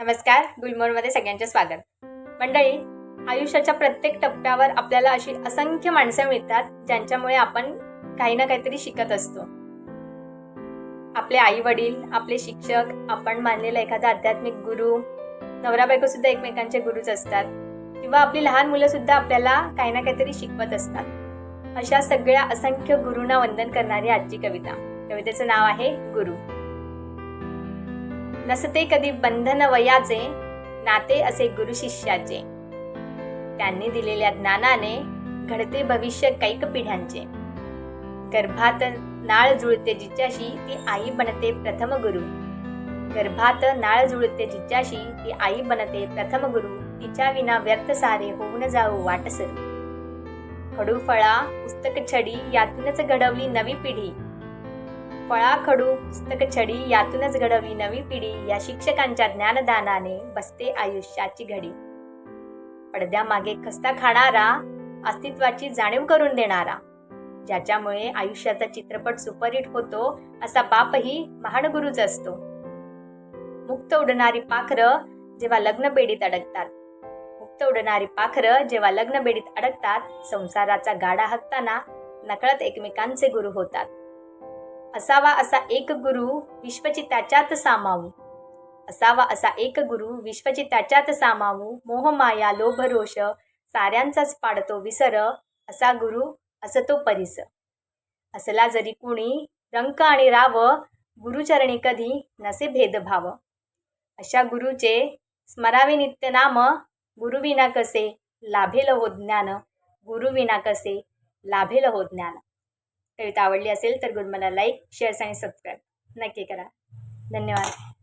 नमस्कार गुलमोरमध्ये सगळ्यांचे स्वागत. मंडळी आयुष्याच्या प्रत्येक टप्प्यावर आपल्याला अशी असंख्य माणसं मिळतात ज्यांच्यामुळे आपण काही ना काहीतरी शिकत असतो. आपले आई वडील आपले शिक्षक आपण मानलेला एखादा आध्यात्मिक गुरु नवरा बायको सुद्धा एकमेकांचे गुरुच असतात किंवा आपली लहान मुलं सुद्धा आपल्याला काही ना काहीतरी शिकवत असतात. अशा सगळ्या असंख्य गुरुंना वंदन करणारी आजची कविता. कवितेचं नाव आहे गुरु. नसते कधी बंधन वयाचे नाते असे गुरु शिष्याचे. त्यांनी दिलेल्या ज्ञानाने घडते भविष्य कैक पिढ्यांचे गर्भात नाळ जुळते जिच्याशी ती आई बनते प्रथम गुरु. गर्भात नाळ जुळते जिच्याशी ती आई बनते प्रथम गुरु. तिच्या विना व्यर्थ सारे होऊन जाऊ वाटसर. खडू फळा पुस्तक छडी यातूनच घडवली नवी पिढी. फळा खडू पुस्तक छडी यातूनच घडवी नवी पिढी या शिक्षकांच्या ज्ञानदानाने बसते आयुष्याची घडी. पडद्यामागे खस्ता खाणारा अस्तित्वाची जाणीव करून देणारा. ज्याच्यामुळे आयुष्याचा चित्रपट सुपरहिट होतो असा बापही महान गुरुच असतो. मुक्त उडणारी पाखरं जेव्हा लग्न बेडीत अडकतात. मुक्त उडणारी पाखरं जेव्हा लग्न बेडीत अडकतात संसाराचा गाडा हकताना नकळत एकमेकांचे गुरु होतात. असावा असा एक गुरु विश्वची त्याच्यात सामावू. असावा असा एक गुरु विश्वची त्याच्यात सामावू मोहमाया लोभरोष साऱ्यांचाच पाडतो विसर. असा गुरु असतो परिस. असला जरी कुणी रंक आणि राव गुरुचरणी कधी नसे भेदभाव अशा गुरुचे स्मरावे नित्य नाम गुरुविना कसे लाभेल हो ज्ञान. गुरुविना कसे लाभेल हो ज्ञान. कविता आवडली असेल तर गुड मला लाईक शेअर्स आणि सबस्क्राईब नक्की करा. धन्यवाद.